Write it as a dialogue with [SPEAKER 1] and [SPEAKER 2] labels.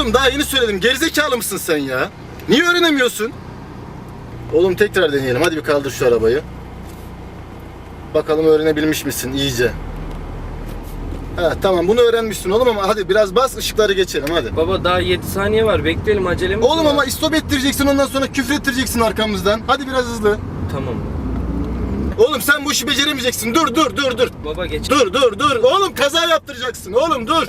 [SPEAKER 1] Oğlum daha yeni söyledim. Gerizekalı mısın sen ya? Niye öğrenemiyorsun? Oğlum tekrar deneyelim. Hadi bir kaldır şu arabayı. Bakalım öğrenebilmiş misin iyice. Ha tamam bunu öğrenmişsin oğlum ama hadi biraz bas ışıkları geçelim hadi.
[SPEAKER 2] Baba daha 7 saniye var. Bekleyelim acelemiz
[SPEAKER 1] Oğlum
[SPEAKER 2] var.
[SPEAKER 1] ama istop ettireceksin ondan sonra küfür ettireceksin arkamızdan. Hadi biraz hızlı.
[SPEAKER 2] Tamam.
[SPEAKER 1] Oğlum sen bu işi beceremeyeceksin. Dur dur dur dur.
[SPEAKER 2] Baba geç.
[SPEAKER 1] Dur dur dur. Oğlum kaza yaptıracaksın. Oğlum dur.